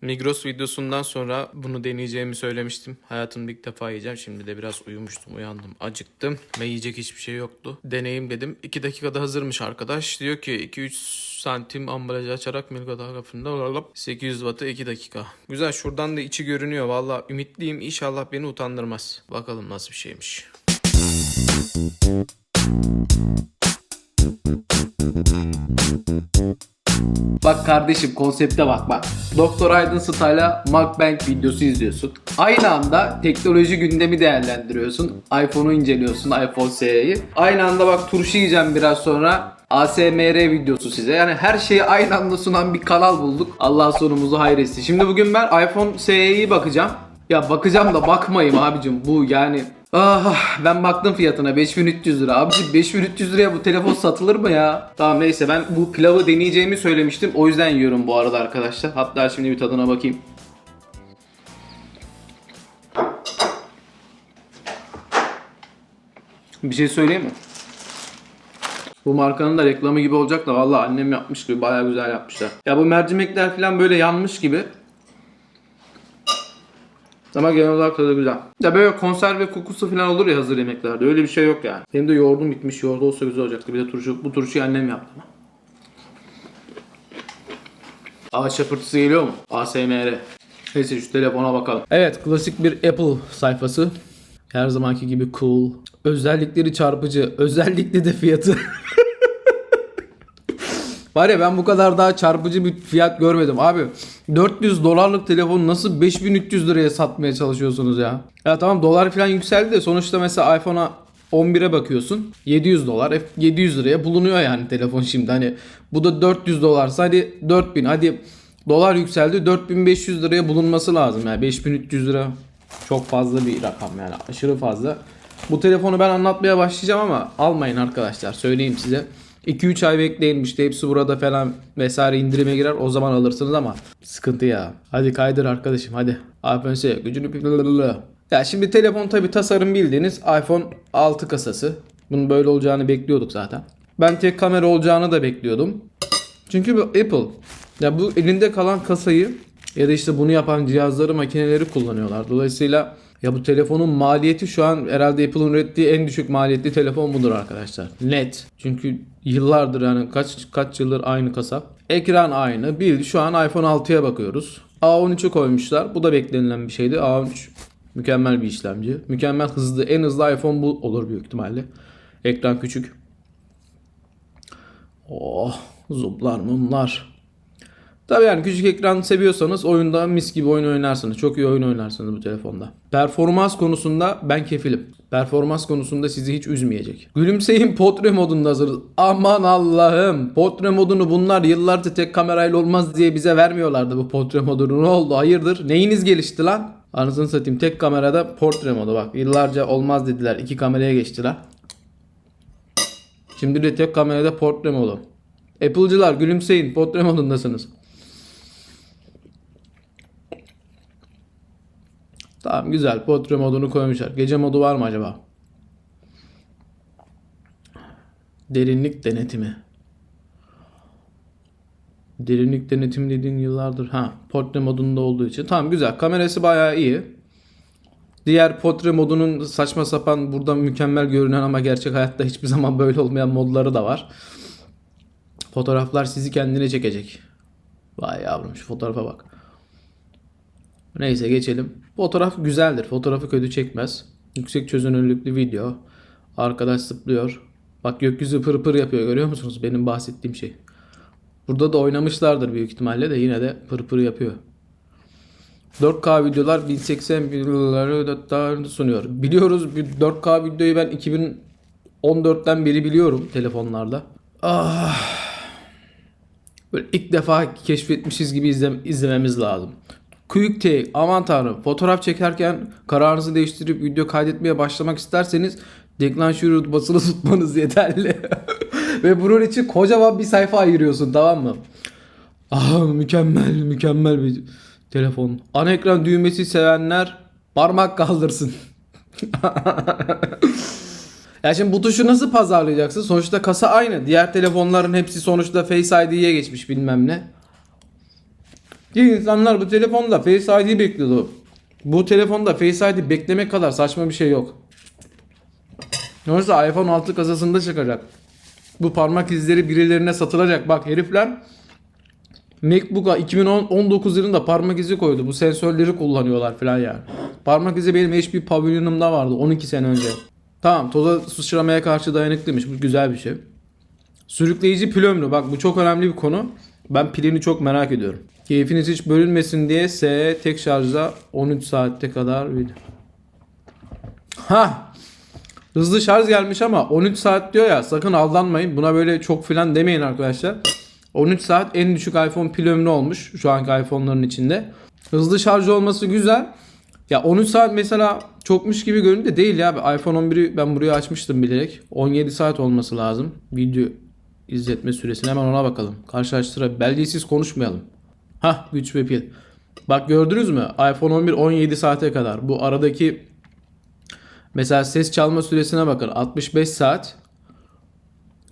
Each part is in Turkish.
Migros videosundan sonra bunu deneyeceğimi söylemiştim. Hayatımda ilk defa yiyeceğim. Şimdi de biraz uyumuştum, uyandım, acıktım ve yiyecek hiçbir şey yoktu. Deneyim dedim. 2 dakikada hazırmış arkadaş. Diyor ki 2-3 santim ambalajı açarak Milka tarafında 800 wattı 2 dakika. Güzel şuradan da içi görünüyor. Valla ümitliyim. İnşallah beni utandırmaz. Bakalım nasıl bir şeymiş. Bak kardeşim konsepte bak bak. Doktor Aydın Style'a mukbang videosu izliyorsun. Aynı anda teknoloji gündemi değerlendiriyorsun. iPhone'u inceliyorsun, iPhone SE'yi. Aynı anda bak turşu yiyeceğim biraz sonra. ASMR videosu size. Yani her şeyi aynı anda sunan bir kanal bulduk. Allah sonumuzu hayretsin. Şimdi bugün ben iPhone SE'yi bakacağım. Ya bakacağım da bakmayayım abicim. Bu yani Ah ben baktım fiyatına 5300 lira. Abicim 5300 liraya bu telefon satılır mı ya? Tamam neyse ben bu pilavı deneyeceğimi söylemiştim. O yüzden yiyorum bu arada arkadaşlar. Hatta şimdi bir tadına bakayım. Bir şey söyleyeyim mi? Bu markanın da reklamı gibi olacak da valla annem yapmış gibi baya güzel yapmışlar. Ya bu mercimekler falan böyle yanmış gibi. Ama genel olarak tadı güzel. Ya böyle konserve kokusu falan olur ya hazır yemeklerde. Öyle bir şey yok yani. Benim de yoğurdum bitmiş. Yoğurdu olsa güzel olacaktı. Bir de turşu. Bu turşuyu annem yaptı. Ağaç şapırtısı geliyor mu? ASMR. Neyse şu telefona bakalım. Evet klasik bir Apple sayfası. Her zamanki gibi cool. Özellikleri çarpıcı. Özellikle de fiyatı. Var ya ben bu kadar daha çarpıcı bir fiyat görmedim abi. 400 dolarlık telefonu nasıl 5300 liraya satmaya çalışıyorsunuz ya? Ya tamam dolar falan yükseldi de sonuçta mesela iPhone'a 11'e bakıyorsun 700 dolar F- 700 liraya bulunuyor yani telefon şimdi hani bu da 400 dolarsa hadi 4000 hadi dolar yükseldi 4500 liraya bulunması lazım yani 5300 lira çok fazla bir rakam yani aşırı fazla. Bu telefonu ben anlatmaya başlayacağım ama almayın arkadaşlar söyleyeyim size. 2-3 ay bekleyin işte hepsi burada falan vesaire indirime girer o zaman alırsınız ama sıkıntı ya. Hadi kaydır arkadaşım hadi. iPhone gücünü Ya şimdi telefon tabi tasarım bildiğiniz iPhone 6 kasası. Bunun böyle olacağını bekliyorduk zaten. Ben tek kamera olacağını da bekliyordum. Çünkü bu Apple. Ya bu elinde kalan kasayı ya da işte bunu yapan cihazları makineleri kullanıyorlar. Dolayısıyla ya bu telefonun maliyeti şu an herhalde Apple'ın ürettiği en düşük maliyetli telefon budur arkadaşlar. Net. Çünkü yıllardır yani kaç kaç yıldır aynı kasa. Ekran aynı. Bir şu an iPhone 6'ya bakıyoruz. A13'ü koymuşlar. Bu da beklenilen bir şeydi. A13 mükemmel bir işlemci. Mükemmel hızlı. En hızlı iPhone bu olur büyük ihtimalle. Ekran küçük. Oh, zuplar mumlar. Tabii yani küçük ekran seviyorsanız oyunda mis gibi oyun oynarsınız. Çok iyi oyun oynarsınız bu telefonda. Performans konusunda ben kefilim. Performans konusunda sizi hiç üzmeyecek. Gülümseyin portre modunda hazırız. Aman Allah'ım. Portre modunu bunlar yıllarca tek kamerayla olmaz diye bize vermiyorlardı bu portre modunu. Ne oldu? Hayırdır? Neyiniz gelişti lan? Anasını satayım. Tek kamerada portre modu bak. Yıllarca olmaz dediler. İki kameraya geçtiler. Şimdi de tek kamerada portre modu. Apple'cılar gülümseyin. Portre modundasınız. Tamam güzel. Portre modunu koymuşlar. Gece modu var mı acaba? Derinlik denetimi. Derinlik denetimi dediğin yıllardır. Ha, portre modunda olduğu için. Tamam güzel. Kamerası bayağı iyi. Diğer portre modunun saçma sapan burada mükemmel görünen ama gerçek hayatta hiçbir zaman böyle olmayan modları da var. Fotoğraflar sizi kendine çekecek. Vay yavrum şu fotoğrafa bak. Neyse geçelim. Fotoğraf güzeldir. Fotoğrafı kötü çekmez. Yüksek çözünürlüklü video. Arkadaş zıplıyor. Bak gökyüzü pır pır yapıyor görüyor musunuz? Benim bahsettiğim şey. Burada da oynamışlardır büyük ihtimalle de yine de pır pır yapıyor. 4K videolar 1080 videoları sunuyor. Biliyoruz bir 4K videoyu ben 2014'ten beri biliyorum telefonlarda. Ah. Böyle ilk defa keşfetmişiz gibi izle, izlememiz lazım. Quick take aman tanrım fotoğraf çekerken kararınızı değiştirip video kaydetmeye başlamak isterseniz deklanşörü basılı tutmanız yeterli. Ve bunun için kocaman bir sayfa ayırıyorsun tamam mı? Ah mükemmel mükemmel bir telefon. Ana ekran düğmesi sevenler parmak kaldırsın. Ya şimdi bu tuşu nasıl pazarlayacaksın? Sonuçta kasa aynı. Diğer telefonların hepsi sonuçta Face ID'ye geçmiş bilmem ne. Ki insanlar bu telefonda Face ID bekliyordu. Bu telefonda Face ID beklemek kadar saçma bir şey yok. Oysa iPhone 6 kasasında çıkacak. Bu parmak izleri birilerine satılacak. Bak herifler MacBook'a 2019 yılında parmak izi koydu. Bu sensörleri kullanıyorlar falan yani. Parmak izi benim HP Pavilion'umda vardı 12 sene önce. Tamam toza sıçramaya karşı dayanıklıymış. Bu güzel bir şey. Sürükleyici pil ömrü. Bak bu çok önemli bir konu. Ben pilini çok merak ediyorum. Keyfiniz hiç bölünmesin diye SE tek şarjda 13 saatte kadar video. Ha Hızlı şarj gelmiş ama 13 saat diyor ya sakın aldanmayın. Buna böyle çok filan demeyin arkadaşlar. 13 saat en düşük iPhone pil ömrü olmuş şu anki iPhone'ların içinde. Hızlı şarj olması güzel. Ya 13 saat mesela çokmuş gibi göründü de değil ya. iPhone 11'i ben buraya açmıştım bilerek. 17 saat olması lazım. Video izletme süresine hemen ona bakalım. Karşılaştıra belgesiz konuşmayalım. Hah güç ve pil. Bak gördünüz mü? iPhone 11 17 saate kadar. Bu aradaki Mesela ses çalma süresine bakın 65 saat.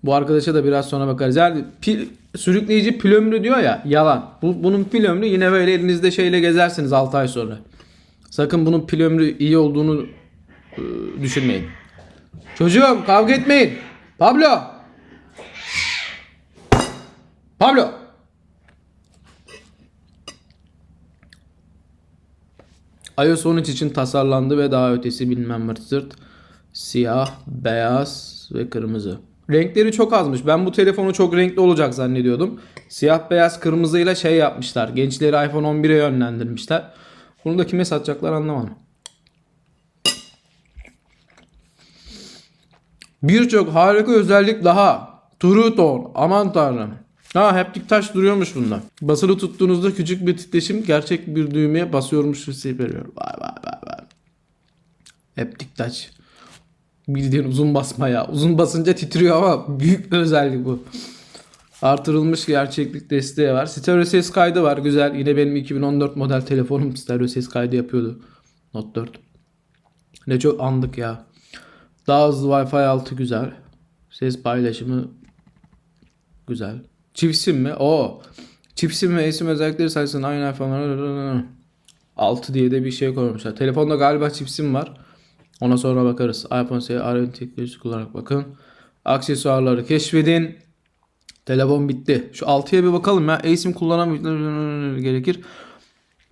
Bu arkadaşa da biraz sonra bakarız. Yani pil, sürükleyici pil ömrü diyor ya yalan. Bu, bunun pil ömrü yine böyle elinizde şeyle gezersiniz 6 ay sonra. Sakın bunun pil ömrü iyi olduğunu e, düşünmeyin. Çocuğum kavga etmeyin. Pablo. Pablo. iOS 13 için tasarlandı ve daha ötesi bilmem mırt zırt. Siyah, beyaz ve kırmızı. Renkleri çok azmış. Ben bu telefonu çok renkli olacak zannediyordum. Siyah, beyaz, kırmızıyla şey yapmışlar. Gençleri iPhone 11'e yönlendirmişler. Bunu da kime satacaklar anlamadım. Birçok harika özellik daha. True Tone. Aman tanrım. Ha haptik taş duruyormuş bunda. Basılı tuttuğunuzda küçük bir titreşim gerçek bir düğmeye basıyormuş hissi veriyor. Vay vay vay vay. Haptik taş. Bildiğin uzun basma ya. Uzun basınca titriyor ama büyük bir özellik bu. Artırılmış gerçeklik desteği var. Stereo ses kaydı var. Güzel. Yine benim 2014 model telefonum stereo ses kaydı yapıyordu. Note 4. Ne çok andık ya. Daha hızlı Wi-Fi 6 güzel. Ses paylaşımı güzel. Sim mi? O. Sim ve esim özellikleri sayesinde aynı iPhone'lara 6 diye de bir şey koymuşlar. Telefonda galiba çift sim var. Ona sonra bakarız. iPhone SE RN teknolojisi kullanarak bakın. Aksesuarları keşfedin. Telefon bitti. Şu 6'ya bir bakalım ya. eSIM kullanan gerekir.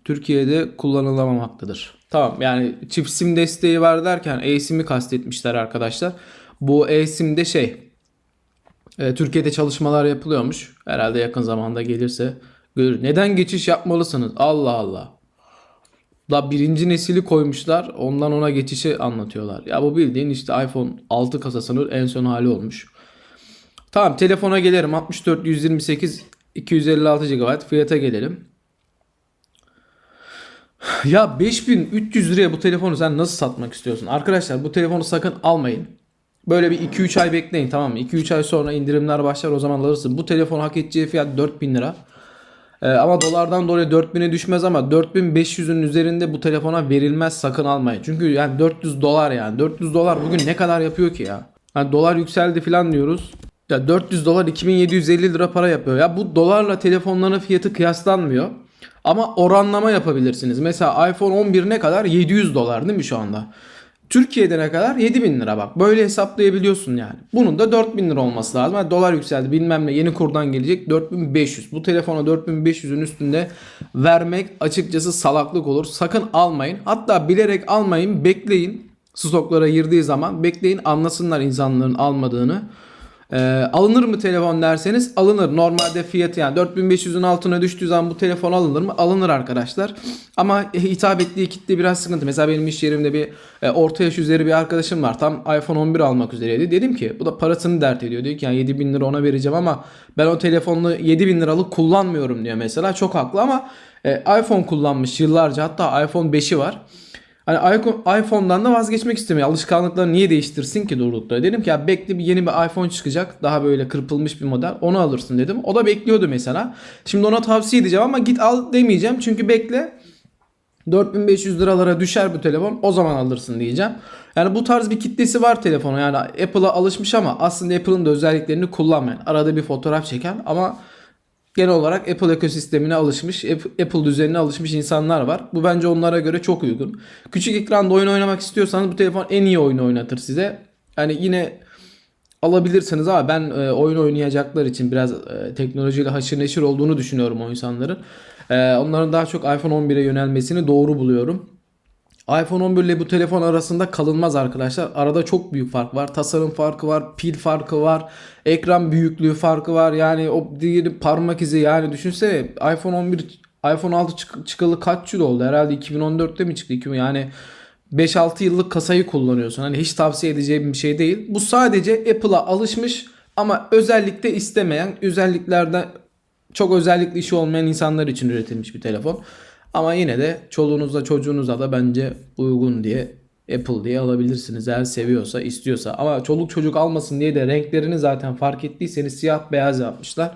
Türkiye'de kullanılamamaktadır. Tamam yani çift desteği var derken eSIM'i kastetmişler arkadaşlar. Bu eSIM'de şey e, Türkiye'de çalışmalar yapılıyormuş. Herhalde yakın zamanda gelirse görür. Neden geçiş yapmalısınız? Allah Allah. Da birinci nesili koymuşlar. Ondan ona geçişi anlatıyorlar. Ya bu bildiğin işte iPhone 6 kasasının en son hali olmuş. Tamam telefona gelelim. 64 128 256 GB fiyata gelelim. Ya 5300 liraya bu telefonu sen nasıl satmak istiyorsun? Arkadaşlar bu telefonu sakın almayın. Böyle bir 2-3 ay bekleyin tamam mı? 2-3 ay sonra indirimler başlar o zaman alırsın. Bu telefon hak edeceği fiyat 4000 lira. Ee, ama dolardan dolayı 4000'e düşmez ama 4500'ün üzerinde bu telefona verilmez sakın almayın. Çünkü yani 400 dolar yani. 400 dolar bugün ne kadar yapıyor ki ya? Hani dolar yükseldi falan diyoruz. Ya 400 dolar 2750 lira para yapıyor. Ya bu dolarla telefonların fiyatı kıyaslanmıyor. Ama oranlama yapabilirsiniz. Mesela iPhone 11 ne kadar? 700 dolar değil mi şu anda? Türkiye'de ne kadar? 7000 lira bak. Böyle hesaplayabiliyorsun yani. Bunun da 4000 lira olması lazım. Yani dolar yükseldi bilmem ne yeni kurdan gelecek 4500. Bu telefona 4500'ün üstünde vermek açıkçası salaklık olur. Sakın almayın. Hatta bilerek almayın. Bekleyin. Stoklara girdiği zaman bekleyin anlasınlar insanların almadığını. Ee, alınır mı telefon derseniz alınır. Normalde fiyatı yani 4500'ün altına düştüğü zaman bu telefon alınır mı? Alınır arkadaşlar. Ama hitap ettiği kitle biraz sıkıntı. Mesela benim iş yerimde bir e, orta yaş üzeri bir arkadaşım var. Tam iPhone 11 almak üzereydi. Dedim ki bu da parasını dert ediyor. Diyor ki yani 7000 lira ona vereceğim ama ben o telefonunu 7000 liralık kullanmıyorum diyor mesela. Çok haklı ama e, iPhone kullanmış yıllarca hatta iPhone 5'i var. Hani iPhone- iPhone'dan da vazgeçmek istemiyor. Alışkanlıkları niye değiştirsin ki durdukta? Dedim ki ya bekle bir yeni bir iPhone çıkacak. Daha böyle kırpılmış bir model. Onu alırsın dedim. O da bekliyordu mesela. Şimdi ona tavsiye edeceğim ama git al demeyeceğim. Çünkü bekle. 4500 liralara düşer bu telefon. O zaman alırsın diyeceğim. Yani bu tarz bir kitlesi var telefonu. Yani Apple'a alışmış ama aslında Apple'ın da özelliklerini kullanmayan. Arada bir fotoğraf çeken ama genel olarak Apple ekosistemine alışmış, App- Apple düzenine alışmış insanlar var. Bu bence onlara göre çok uygun. Küçük ekranda oyun oynamak istiyorsanız bu telefon en iyi oyunu oynatır size. Yani yine alabilirsiniz ama ben e, oyun oynayacaklar için biraz e, teknolojiyle haşır neşir olduğunu düşünüyorum o insanların. E, onların daha çok iPhone 11'e yönelmesini doğru buluyorum. iPhone 11 ile bu telefon arasında kalınmaz arkadaşlar. Arada çok büyük fark var. Tasarım farkı var, pil farkı var, ekran büyüklüğü farkı var. Yani o diğeri parmak izi yani düşünsene iPhone 11 iPhone 6 çık- çıkalı kaç yıl oldu? Herhalde 2014'te mi çıktı? 2000 Yani 5-6 yıllık kasayı kullanıyorsun. Hani hiç tavsiye edeceğim bir şey değil. Bu sadece Apple'a alışmış ama özellikle istemeyen, özelliklerden çok özellikli işi olmayan insanlar için üretilmiş bir telefon. Ama yine de çoluğunuzla çocuğunuza da bence uygun diye Apple diye alabilirsiniz eğer seviyorsa istiyorsa. Ama çoluk çocuk almasın diye de renklerini zaten fark ettiyseniz siyah beyaz yapmışlar.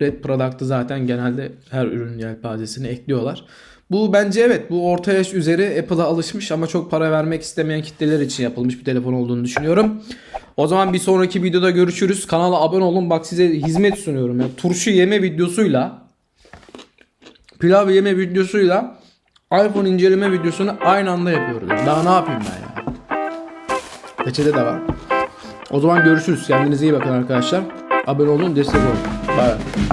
Red Product'ı zaten genelde her ürün yelpazesine ekliyorlar. Bu bence evet bu orta yaş üzeri Apple'a alışmış ama çok para vermek istemeyen kitleler için yapılmış bir telefon olduğunu düşünüyorum. O zaman bir sonraki videoda görüşürüz. Kanala abone olun. Bak size hizmet sunuyorum. ya. turşu yeme videosuyla pilav yeme videosuyla iPhone inceleme videosunu aynı anda yapıyoruz. Daha ne yapayım ben ya? Peçete de var. O zaman görüşürüz. Kendinize iyi bakın arkadaşlar. Abone olun, destek olun. Bye.